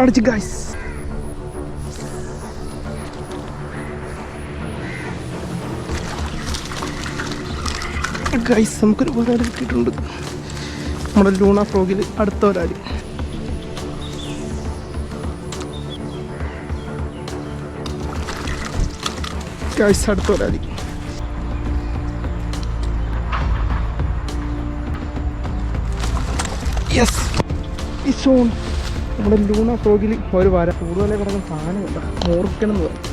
അടിച്ച് guys guys നമുക്കൊരു ഉപകാരം കിട്ടിയിട്ടുണ്ട്. നമ്മുടെ ലൂണ ഫ്രോഗിൽ അടുത്ത ഒരാൾ ഗൈസ് അടുത്ത ഒരാൾ യെസ് ഇസോൺ നമ്മുടെ ലൂണ ഫ്രോഗിൽ ഒരു വര. കൂടുതലായി കിടക്കുന്ന സാധനം കണ്ട മോർക്കണം എന്ന് പറയും.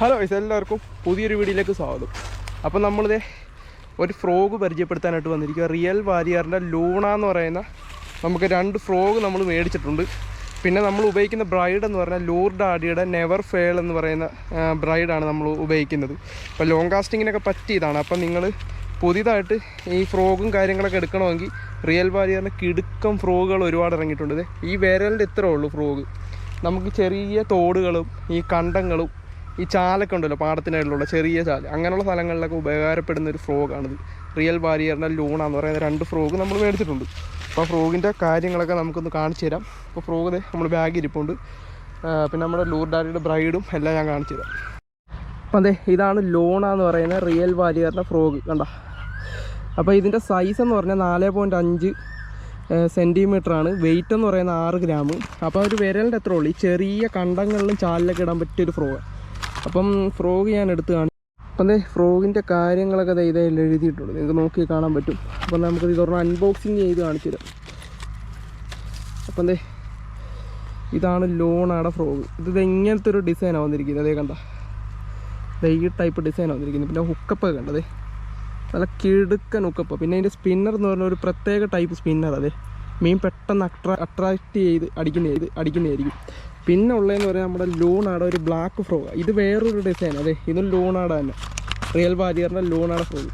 ഹലോ ഇസ് എല്ലാവർക്കും പുതിയൊരു വീഡിയോയിലേക്ക് സ്വാഗതം. അപ്പം നമ്മളിത് ഒരു ഫ്രോഗ് പരിചയപ്പെടുത്താനായിട്ട് വന്നിരിക്കുക റിയൽ വാരിയറിന്റെ ലൂണ എന്ന് പറയുന്ന നമുക്ക് രണ്ട് ഫ്രോഗ് നമ്മൾ മേടിച്ചിട്ടുണ്ട്. പിന്നെ നമ്മൾ ഉപയോഗിക്കുന്ന ബ്രൈഡ് എന്ന് പറഞ്ഞാൽ ലൂർഡ് ഡാഡിയുടെ നെവർ ഫെയിൽ എന്ന് പറയുന്ന ബ്രൈഡാണ് നമ്മൾ ഉപയോഗിക്കുന്നത്. അപ്പോൾ ലോങ് കാസ്റ്റിങ്ങിനൊക്കെ പറ്റിയതാണ്. അപ്പം നിങ്ങൾ പുതിയതായിട്ട് ഈ ഫ്രോഗും കാര്യങ്ങളൊക്കെ എടുക്കണമെങ്കിൽ റിയൽ വാരിയറിന്റെ കിടുക്കം ഫ്രോഗുകൾ ഒരുപാട് ഇറങ്ങിയിട്ടുണ്ട്. ഈ വിരലിന്റെ ഇത്രേ ഉള്ളൂ ഫ്രോഗ്. നമുക്ക് ചെറിയ തോടുകളും ഈ കണ്ടങ്ങളും ഈ ചാലൊക്കെ ഉണ്ടല്ലോ പാടത്തിനായിട്ടുള്ള ചെറിയ ചാൽ. അങ്ങനെയുള്ള സ്ഥലങ്ങളിലൊക്കെ ഉപകാരപ്പെടുന്ന ഒരു ഫ്രോഗാണിത്. റിയൽ വാരിയറിന്റെ ലൂണ എന്ന് പറയുന്ന രണ്ട് ഫ്രോഗ് നമ്മൾ മേടിച്ചിട്ടുണ്ട്. അപ്പോൾ ആ ഫ്രോഗിന്റെ കാര്യങ്ങളൊക്കെ നമുക്കൊന്ന് കാണിച്ചു തരാം. അപ്പോൾ ഫ്രോഗ് നമ്മൾ ബാഗ് ഇരിപ്പുണ്ട്. പിന്നെ നമ്മുടെ ലൂർ ഡാഡിയുടെ ബ്രൈഡും എല്ലാം ഞാൻ കാണിച്ചു തരാം. അപ്പം അതെ ഇതാണ് ലോണ എന്ന് പറയുന്ന റിയൽ വാരിയറിന്റെ ഫ്രോഗ്. കണ്ട? അപ്പോൾ ഇതിന്റെ സൈസ് എന്ന് പറഞ്ഞാൽ നാല് പോയിന്റ് അഞ്ച് സെന്റിമീറ്ററാണ് വെയിറ്റ് എന്ന് പറയുന്നത് ആറ് ഗ്രാം അപ്പോൾ ഒരു വിരലിന്റെ എത്ര ഉള്ളൂ. ഈ ചെറിയ കണ്ടങ്ങളിലും ചാലിലൊക്കെ ഇടാൻ പറ്റിയൊരു ഫ്രോഗ് അപ്പം ഫ്രോഗ് ഞാൻ എടുത്ത് കാണും അപ്പം ദേ ഫ്രോഗിന്റെ കാര്യങ്ങളൊക്കെ ഇതേ എഴുതിയിട്ടുണ്ട്. നിങ്ങൾക്ക് നോക്കി കാണാൻ പറ്റും. അപ്പം നമുക്ക് തുറന്ന് അൺബോക്സിങ് ചെയ്ത് കാണിച്ചു തരാം. അപ്പം ദേ ഇതാണ് ലോണാടെ ഫ്രോഗ് ഇത് ഇങ്ങനത്തെ ഒരു ഡിസൈനാണ് വന്നിരിക്കുന്നത്. അതേ കണ്ട? ഈ ടൈപ്പ് ഡിസൈനാണ് വന്നിരിക്കുന്നത്. പിന്നെ ഹുക്കപ്പ് കണ്ടതേ നല്ല കിടുക്കൻ ഹുക്കപ്പ് പിന്നെ അതിന്റെ സ്പിന്നർ എന്ന് പറഞ്ഞ ഒരു പ്രത്യേക ടൈപ്പ് സ്പിന്നർ അതെ. മീൻ പെട്ടെന്ന് അട്രാ അട്രാക്റ്റ് ചെയ്ത് അടിക്കുന്ന ചെയ്ത് അടിക്കുന്നതായിരിക്കും. പിന്നെ ഉള്ളതെന്ന് പറഞ്ഞാൽ നമ്മുടെ ലൂണാട ഒരു ബ്ലാക്ക് ഫ്രോഗ് ഇത് വേറൊരു ഡിസൈൻ അതെ ഇതും ലൂണാട തന്നെ. റിയൽ വാരിയറിന്റെ ലൂണാട ഫ്രോഗ്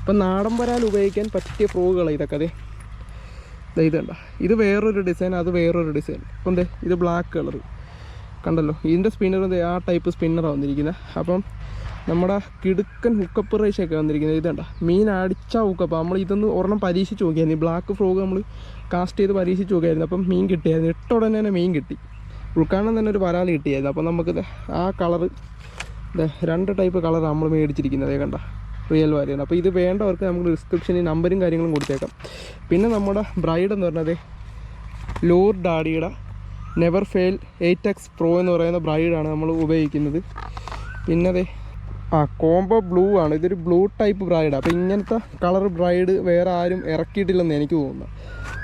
ഇപ്പം നാടൻ വരാൽ ഉപയോഗിക്കാൻ പറ്റിയ ഫ്രോഗുകളാണ് ഇതൊക്കെ അതെ. ഇത് കണ്ട. ഇത് വേറൊരു ഡിസൈൻ അത് വേറൊരു ഡിസൈൻ അപ്പം എന്തേ ഇത് ബ്ലാക്ക് കളർ കണ്ടല്ലോ? ഇതിന്റെ സ്പിന്നർ ആ ടൈപ്പ് സ്പിന്നറാണ് വന്നിരിക്കുന്നത് അപ്പം നമ്മുടെ കിടുക്കൻ ഹുക്കപ്പ് റൈസൊക്കെ വന്നിരിക്കുന്നത്. ഇത് കണ്ട? മീൻ അടിച്ച ഹുക്കപ്പ് നമ്മൾ ഇതൊന്ന് ഒരെണ്ണം പരീക്ഷിച്ച് നോക്കിയായിരുന്നു. ബ്ലാക്ക് ഫ്രോഗ് നമ്മൾ കാസ്റ്റ് ചെയ്ത് പരീക്ഷിച്ച് നോക്കിയായിരുന്നു. അപ്പം മീൻ കിട്ടിയായിരുന്നു. ഇട്ട തന്നെ മീൻ കിട്ടി. ഉൾക്കാണം തന്നെ ഒരു വരാൽ കിട്ടിയായിരുന്നു. അപ്പം നമുക്ക് ആ കളറ് രണ്ട് ടൈപ്പ് കളർ നമ്മൾ മേടിച്ചിരിക്കുന്നത്. കണ്ട? റിയൽ വാരിയാണ് അപ്പോൾ ഇത് വേണ്ടവർക്ക് നമുക്ക് ഡിസ്ക്രിപ്ഷനിൽ നമ്പരും കാര്യങ്ങളും കൊടുത്തേക്കാം. പിന്നെ നമ്മുടെ ബ്രൈഡ് എന്ന് പറഞ്ഞത് ലൂർ ഡാഡിയുടെ never fail eight X pro എന്ന് പറയുന്ന ബ്രൈഡാണ് നമ്മൾ ഉപയോഗിക്കുന്നത്. പിന്നെ അതെ ആ കോംബോ ബ്ലൂ ആണ്. ഇതൊരു ബ്ലൂ ടൈപ്പ് ബ്രൈഡ് അപ്പോൾ ഇങ്ങനത്തെ കളർ ബ്രൈഡ് വേറെ ആരും ഇറക്കിയിട്ടില്ലെന്ന് എനിക്ക് തോന്നുന്നു.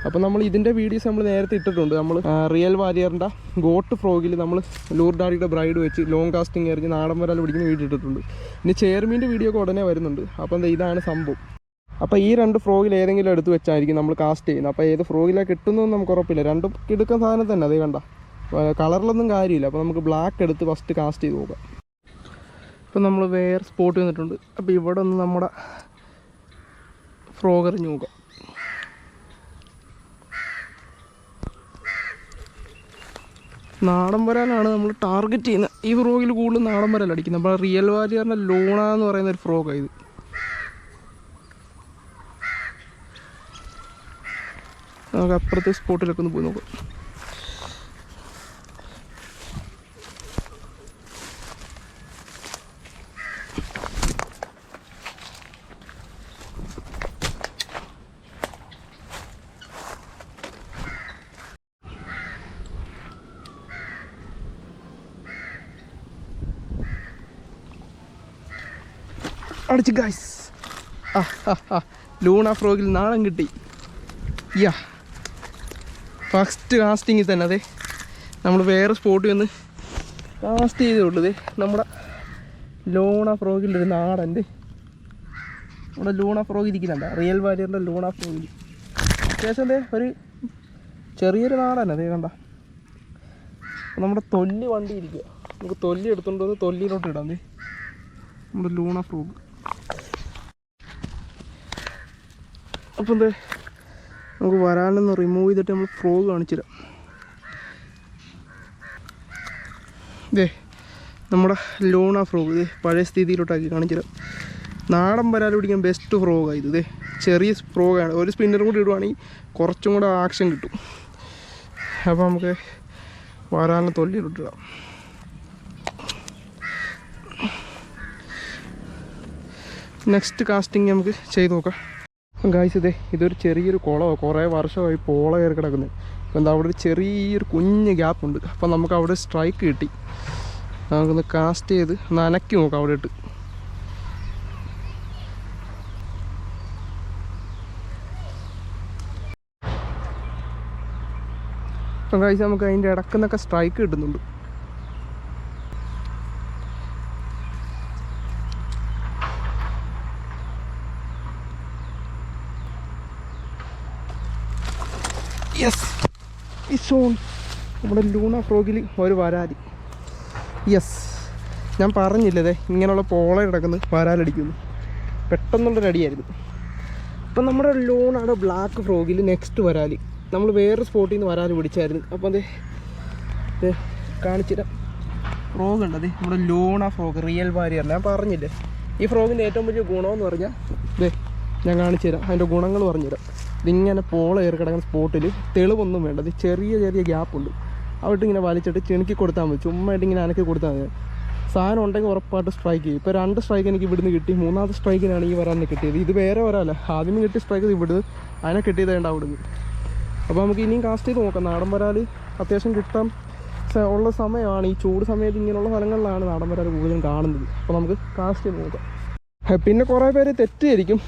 അപ്പോൾ നമ്മൾ ഇതിന്റെ വീഡിയോസ് നമ്മൾ നേരത്തെ ഇട്ടിട്ടുണ്ട്. നമ്മൾ റിയൽ വാരിയറിന്റെ ഗോട്ട് ഫ്രോഗിൽ നമ്മൾ ലൂർ ഡാഡിയുടെ ബ്രൈഡ് വെച്ച് ലോങ് കാസ്റ്റിംഗ് എറിഞ്ഞ് നാടൻ വരാൽ പിടിക്കുന്ന വീഡിയോ ഇട്ടിട്ടുണ്ട്. ഇനി ചെയർമീന്റെ വീഡിയോ ഒക്കെ ഉടനെ വരുന്നുണ്ട്. അപ്പോൾ എന്താ ഇതാണ് സംഭവം. അപ്പോൾ ഈ രണ്ട് ഫ്രോഗിൽ ഏതെങ്കിലും എടുത്ത് വെച്ചായിരിക്കും നമ്മൾ കാസ്റ്റ് ചെയ്യുന്നത്. അപ്പോൾ ഏത് ഫ്രോഗിലാണ് കിട്ടുന്നതെന്ന് നമുക്ക് ഉറപ്പില്ല. രണ്ടും കിടക്കുന്ന സാധനം തന്നെ. അതേ കണ്ട. കളറിലൊന്നും കാര്യമില്ല. അപ്പോൾ നമുക്ക് ബ്ലാക്ക് എടുത്ത് ഫസ്റ്റ് കാസ്റ്റ് ചെയ്ത് നോക്കാം. ഇപ്പം നമ്മൾ വേറെ സ്പോട്ട് വന്നിട്ടുണ്ട്. അപ്പോൾ ഇവിടെ ഒന്ന് നമ്മുടെ ഫ്രോഗർ ഞൂക്കാം നാടൻ വരാനാണ് നമ്മൾ ടാർഗറ്റ് ചെയ്യുന്നത്. ഈ ഫ്രോഗിൽ കൂടുതൽ നാടൻ വരല്ല അടിക്കുന്നത്. അപ്പോൾ റിയൽ വാലിയറിന്റെ ലോണ എന്ന് പറയുന്ന ഒരു ഫ്രോഗാണ് ഇത്. നമുക്ക് അപ്പുറത്തെ സ്പോട്ടിലൊക്കെ ഒന്ന് പോയി നോക്കാം. അടിച്ച് ഗൈസ് ലൂണ ഫ്രോഗിൽ നാണം കിട്ടി. യാ. ഫസ്റ്റ് കാസ്റ്റിങ്ങിൽ തന്നെ അതെ. നമ്മൾ വേറെ സ്പോട്ടിൽ നിന്ന് കാസ്റ്റ് ചെയ്തേ നമ്മുടെ ലൂണ ഫ്രോഗിൽ ഒരു നാടന്റെ നമ്മുടെ ലൂണ ഫ്രോഗ് ഇരിക്കുന്നുണ്ട്. റിയൽ വാരിയറിന്റെ ലൂണ ഫ്രോഗിൽ അത്യാവശ്യം അതെ ഒരു ചെറിയൊരു നാടൻ അതേ കണ്ട. നമ്മുടെ തൊല്ലി വണ്ടി ഇരിക്കുക നമുക്ക് തൊല്ലി എടുത്തുകൊണ്ട് തൊല്ലിയിലോട്ട് ഇടാം നമ്മുടെ ലൂണ ഫ്രോഗ്. അപ്പോൾ എന്താ നമുക്ക് വരാനൊന്ന് റിമൂവ് ചെയ്തിട്ട് നമ്മൾ ഫ്രോ കാണിച്ചു തരാം ഇതേ നമ്മുടെ ലൂണ ഫ്രോഗ് ഇതേ പഴയ സ്ഥിതിയിലോട്ടാക്കി കാണിച്ചു തരാം നാടൻ വരാൽ പിടിക്കാൻ ബെസ്റ്റ് ഫ്രോഗാണ് ഇത് ഇതേ ചെറിയ ഫ്രോഗാണ് ഒരു സ്പിന്നർ കൂടി ഇടുവാണെങ്കിൽ കുറച്ചും കൂടെ ആക്ഷൻ കിട്ടും. അപ്പോൾ നമുക്ക് വരാനുള്ള തൊല്ലിയിട്ടിടാം നെക്സ്റ്റ് കാസ്റ്റിംഗ് നമുക്ക് ചെയ്ത് നോക്കാം. ഗായ്സ് ഇതേ ഇതൊരു ചെറിയൊരു കുളമോ കുറേ വർഷമായി പോള കയറി കിടക്കുന്നത് അപ്പോൾ എന്താ അവിടെ ഒരു ചെറിയൊരു കുഞ്ഞ് ഗ്യാപ്പ് ഉണ്ട്. അപ്പോൾ നമുക്ക് അവിടെ സ്ട്രൈക്ക് കിട്ടി. നമുക്കൊന്ന് കാസ്റ്റ് ചെയ്ത് നനക്കി നോക്കാം അവിടെ ഇട്ട് അപ്പം നമുക്ക് അതിന്റെ ഇടക്കുന്നൊക്കെ സ്ട്രൈക്ക് കിട്ടുന്നുണ്ട് യെസ് ഓൺ നമ്മുടെ ലൂണ ഫ്രോഗിൽ ഒരു വരാതി യെസ് ഞാൻ പറഞ്ഞില്ലതേ ഇങ്ങനെയുള്ള പോള കിടക്കുന്നു വരാലടിക്കുന്നു പെട്ടെന്നുള്ളൊരടിയായിരുന്നു അപ്പം നമ്മുടെ ലൂണാണ് ബ്ലാക്ക് ഫ്രോഗിൽ നെക്സ്റ്റ് വരാലി. നമ്മൾ വേറൊരു സ്പോട്ടിൽ നിന്ന് വരാൽ പിടിച്ചായിരുന്നു. അപ്പം അതെ കാണിച്ചിട്ട് ഫ്രോഗ് ഉണ്ട് അതെ നമ്മുടെ ലൂണ ഫ്രോഗ് റിയൽ വാരിയർ ഞാൻ പറഞ്ഞില്ലേ ഈ ഫ്രോഗിന്റെ ഏറ്റവും വലിയ ഗുണമെന്ന് പറഞ്ഞാൽ ദേ ഞാൻ കാണിച്ചു തരാം അതിന്റെ ഗുണങ്ങൾ പറഞ്ഞുതരാം. ഇതിങ്ങനെ പോള കയറി കിടക്കുന്ന സ്പോട്ടിൽ തെളിവൊന്നും വേണ്ട. ഇത് ചെറിയ ചെറിയ ഗ്യാപ്പുണ്ട് അവിടെ ഇങ്ങനെ വലിച്ചിട്ട് ചെണുക്കി കൊടുത്താൽ മതി. ചുമ്മായിട്ട് ഇങ്ങനെ അനക്കി കൊടുത്താൽ മതി. സാധനം ഉണ്ടെങ്കിൽ ഉറപ്പായിട്ട് സ്ട്രൈക്ക് ചെയ്യും. ഇപ്പോൾ രണ്ട് സ്ട്രൈക്ക് എനിക്ക് ഇവിടുന്ന് കിട്ടി. മൂന്നാമത്തെ സ്ട്രൈക്കിനാണ് ഈ വരാൻ കിട്ടിയത്. ഇത് വേറെ വരാല്ല ആദ്യം കിട്ടിയ സ്ട്രൈക്ക് ഇവിടുന്ന് അതിനെ കിട്ടിയത് വേണ്ട അവിടുന്ന്. അപ്പോൾ നമുക്ക് ഇനിയും കാസ്റ്റ് ചെയ്ത് നോക്കാം. നാടൻ വരാൽ അത്യാവശ്യം കിട്ടാൻ ഉള്ള സമയമാണ്. ഈ ചൂട് സമയത്ത് ഇങ്ങനെയുള്ള സ്ഥലങ്ങളിലാണ് നാടൻ വരാൽ കൂടുതലും കാണുന്നത്. അപ്പോൾ നമുക്ക് കാസ്റ്റ് ചെയ്ത് നോക്കാം. പിന്നെ കുറേ പേര് തെറ്റിയിരിക്കും.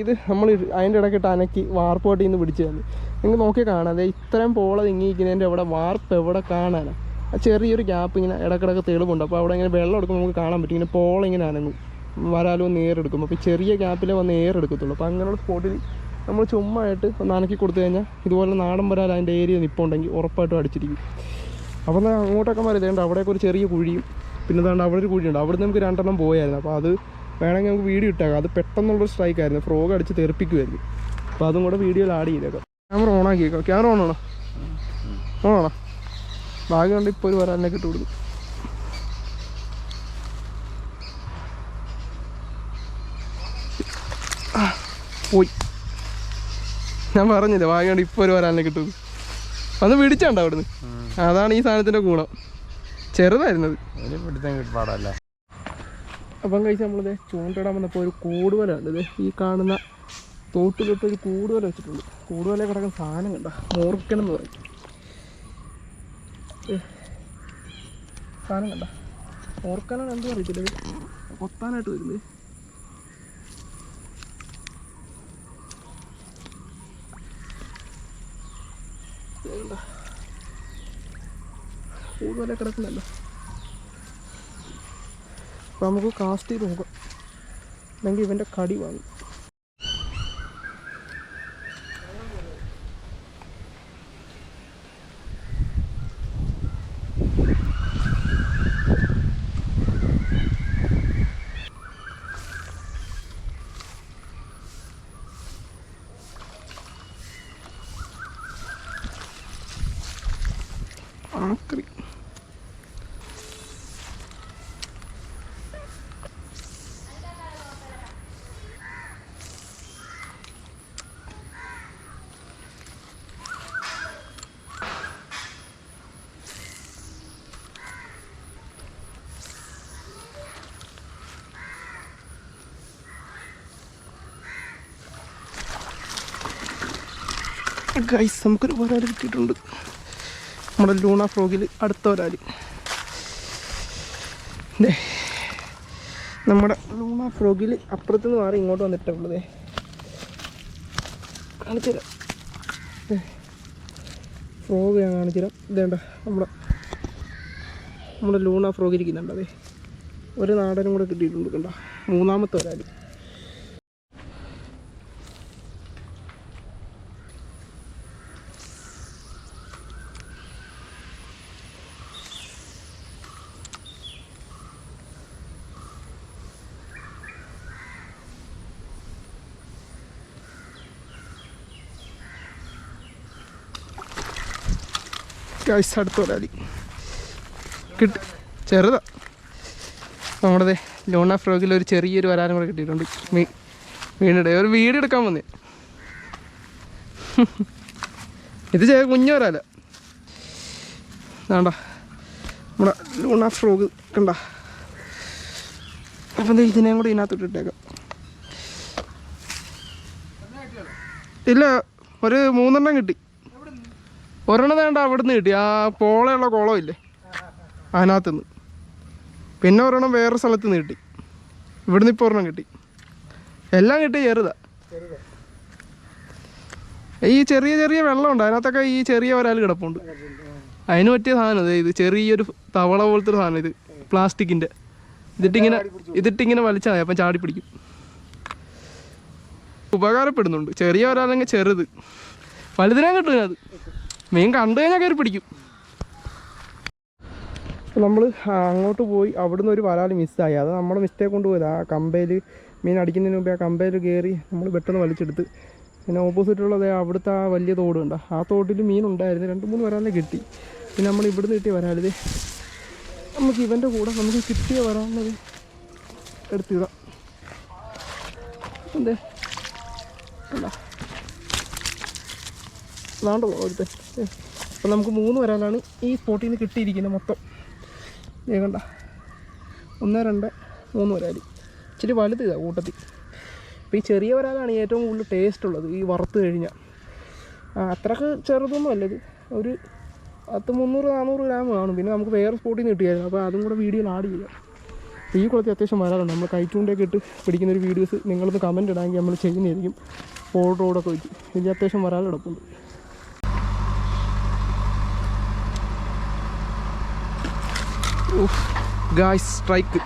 ഇത് നമ്മൾ അതിന്റെ ഇടയ്ക്കിട്ട് അനക്കി വാർപ്പോട്ടിൽ നിന്ന് പിടിച്ചു തന്നു നിങ്ങൾ നോക്കി കാണാം. അതെ ഇത്രയും പോള തിങ്ങിയിരിക്കുന്നതിന്റെ അവിടെ വാർപ്പ് എവിടെ കാണാനാണ് ആ ചെറിയൊരു ഗ്യാപ്പ് ഇങ്ങനെ ഇടക്കിടക്ക് തെളിവുണ്ട്. അപ്പോൾ അവിടെ ഇങ്ങനെ വെള്ളം എടുക്കുമ്പോൾ നമുക്ക് കാണാൻ പറ്റും. ഇങ്ങനെ പോള ഇങ്ങനെ അനങ്ങും. വരാലോ ഒന്ന് ഏറെടുക്കും അപ്പോൾ ചെറിയ ഗ്യാപ്പിലേ വന്ന് ഏറെടുക്കത്തുള്ളൂ. അപ്പോൾ അങ്ങനെയുള്ള സ്പോട്ടിൽ നമ്മൾ ചുമ്മാ ആയിട്ട് ഒന്ന് അനക്കി കൊടുത്തു കഴിഞ്ഞാൽ ഇതുപോലെ നാടൻ വരാൽ അതിന്റെ ഏരിയ നിപ്പുണ്ടെങ്കിൽ ഉറപ്പായിട്ടും അടിച്ചിരിക്കും. അപ്പോൾ എന്നാൽ അങ്ങോട്ടൊക്കെ മരുതേണ്ട അവിടെയൊക്കെ ഒരു ചെറിയ കുഴിയും. പിന്നെ ദാണ്ട് അവിടെ ഒരു കുഴിയുണ്ട്. അവിടെ നമുക്ക് രണ്ടെണ്ണം പോയായിരുന്നു. അപ്പോൾ അത് വേണമെങ്കിൽ നമുക്ക് വീഡിയോ ഇട്ടേക്കാം. അത് പെട്ടെന്നുള്ളൊരു സ്ട്രൈക്ക് ആയിരുന്നു. ഫ്രോഗ് അടിച്ച് തെറിപ്പിക്കുമായിരുന്നു അപ്പോൾ അതും കൂടെ വീഡിയോയിൽ ആഡ് ചെയ്തേക്കാം. ക്യാമറ ഓൺ ആക്കിയേക്കാം. ക്യാമറ ഓൺ ആണോ? ഓൺ ആണോ? ഭാഗ്യം കൊണ്ട് ഇപ്പോൾ ഒരു വരാനെ കിട്ടുകൊടുക്കും പോയി. ഞാൻ പറഞ്ഞില്ലേ കൊണ്ട് ഇപ്പോൾ ഒരു വരാനെ കിട്ടും അന്ന് പിടിച്ചണ്ട അവിടുന്ന്? അതാണ് ഈ സാധനത്തിന്റെ ഗുണം. ചെറുതായിരുന്നത്. അപ്പം കഴിച്ച് നമ്മളിത് ചൂണ്ടിടാൻ വന്നപ്പോൾ ഒരു കൂടുവല ഉണ്ട് ഈ കാണുന്ന തോട്ടിലിട്ട് ഒരു കൂടുവല വെച്ചിട്ടുണ്ട്. കൂടുവല കിടക്കുന്ന സാധനം കണ്ട? മൂർക്കൻ എന്ന് പറയും. സാധനം കണ്ട? മൂർക്കനാണ് എന്ത് അറിയത്തില്ല ഇത്? കൊത്താനായിട്ട് വരുന്നത് കൂടുവല കിടക്കുന്നല്ലോ അപ്പോൾ നമുക്ക് കാസ്റ്റ് ചെയ്ത് നോക്കാം. അല്ലെങ്കിൽ ഇവന്റെ കടി വാങ്ങും. ആക്രി. ഗൈസ് നമുക്കൊരു ഒരാൾ കിട്ടിയിട്ടുണ്ട്. നമ്മുടെ ലൂണ ഫ്രോഗിൽ അടുത്ത ഒരാൾ നമ്മുടെ ലൂണ ഫ്രോഗിൽ അപ്പുറത്ത് നിന്ന് മാറി ഇങ്ങോട്ട് വന്നിട്ടുള്ളതേ കാണിച്ചുതരാം. ഫ്രോഗ് ഞാൻ കാണിച്ചുതരാം. ഇതേണ്ട നമ്മുടെ നമ്മുടെ ലൂണ ഫ്രോഗ് ഇരിക്കുന്നുണ്ട് ഒരു നാടനും കൂടെ കിട്ടിയിട്ടുണ്ട് കണ്ട. മൂന്നാമത്തെ വരാൽ. ഗൈസ് അടുത്ത വരാലി കിട്ടി. ചെറുതാ. നമ്മുടെ ലോണ ഫ്രോഗിൽ ഒരു ചെറിയൊരു വരാനും കൂടെ കിട്ടിയിട്ടുണ്ട്. മീ വീണിടെ ഒരു വീട് എടുക്കാൻ വന്നേ. ഇത് ചെറിയ കുഞ്ഞു വരാല. വേണ്ട നമ്മുടെ ലൂണ ഫ്രോഗ് കണ്ട. അപ്പം ഇതിനെയും കൂടി ഇതിനകത്തോട്ടിട്ടേക്കാം ഇല്ല ഒരു മൂന്നെണ്ണം കിട്ടി. ഒരെണ്ണം വേണ്ട അവിടുന്ന് കിട്ടി. ആ പോളയുള്ള കുളം ഇല്ലേ? അതിനകത്തുനിന്ന്. പിന്നെ ഒരെണ്ണം വേറെ സ്ഥലത്ത് നിന്ന് കിട്ടി. ഇവിടുന്ന് ഇപ്പോൾ ഒരെണ്ണം കിട്ടി. എല്ലാം കിട്ടി ചെറുതാ. ഈ ചെറിയ ചെറിയ വെള്ളമുണ്ട്. അതിനകത്തൊക്കെ ഈ ചെറിയ ഒരാൾ കിടപ്പുണ്ട്. അതിന് പറ്റിയ സാധനം ഇത്. ചെറിയൊരു തവള പോലത്തെ ഒരു സാധനം ഇത്. പ്ലാസ്റ്റിക്കിന്റെ. ഇതിട്ടിങ്ങനെ ഇതിട്ടിങ്ങനെ വലിച്ചാൽ മതി. അപ്പം ചാടി പിടിക്കും. ഉപകാരപ്പെടുന്നുണ്ട്. ചെറിയ ഒരാളെങ്കിൽ ചെറുത്. വലുതിനെ കിട്ടും അത് മീൻ കണ്ടു കഴിഞ്ഞാൽ കയറി പിടിക്കും. നമ്മൾ അങ്ങോട്ട് പോയി അവിടുന്ന് ഒരു വരാൽ മിസ്സായി അത് നമ്മുടെ മിസ്റ്റേക്ക് കൊണ്ട് പോയത്. ആ കമ്പയിൽ മീൻ അടിക്കുന്നതിന് മുമ്പേ ആ കമ്പയിൽ കയറി നമ്മൾ പെട്ടെന്ന് വലിച്ചെടുത്ത്. പിന്നെ ഓപ്പോസിറ്റുള്ളത് അവിടുത്തെ ആ വലിയ തോട് കണ്ട? ആ തോട്ടിൽ മീൻ ഉണ്ടായിരുന്നു. രണ്ട് മൂന്ന് വരാലിനെ കിട്ടി. പിന്നെ നമ്മൾ ഇവിടുന്ന് കിട്ടിയ വരാലിത് നമുക്ക് ഇവന്റെ കൂടെ നമുക്ക് കിട്ടിയ വരാലിനത് എടുത്തിടാം. എന്തേ വേണ്ടോ അവിടുത്തെ അപ്പം നമുക്ക് മൂന്ന് വരാനാണ് ഈ സ്പോട്ടിൽ നിന്ന് കിട്ടിയിരിക്കുന്നത് മൊത്തം. വേഗണ്ട ഒന്ന് രണ്ട് മൂന്ന് വരാൽ ഇച്ചിരി വലുത് ഇതാ കൂട്ടത്തിൽ. അപ്പോൾ ഈ ചെറിയ വരാലാണ് ഏറ്റവും കൂടുതൽ ടേസ്റ്റ് ഉള്ളത് ഈ വറുത്ത് കഴിഞ്ഞാൽ അത്രയ്ക്ക് ചെറുതൊന്നും അല്ല ഇത്. ഒരു പത്ത് മുന്നൂറ് നാനൂറ് ഗ്രാം കാണും. പിന്നെ നമുക്ക് വേറെ സ്പോട്ടിൽ നിന്ന് കിട്ടിയായിരുന്നു. അപ്പോൾ അതും കൂടെ വീഡിയോയിൽ ആഡ് ചെയ്യാം. ഈ കുളത്തിൽ അത്യാവശ്യം വരാറുണ്ട്. നമ്മൾ കൈറ്റൂണ്ടൊക്കെ ഇട്ട് പിടിക്കുന്ന ഒരു വീഡിയോസ് നിങ്ങളൊന്ന് കമന്റ് ഇടാമെങ്കിൽ നമ്മൾ ചെയ്യുന്നതായിരിക്കും. ഫോട്ടോടൊക്കെ വെച്ച്. ഇതിൽ അത്യാവശ്യം വരാൽ കിടപ്പുണ്ട്. Guys strike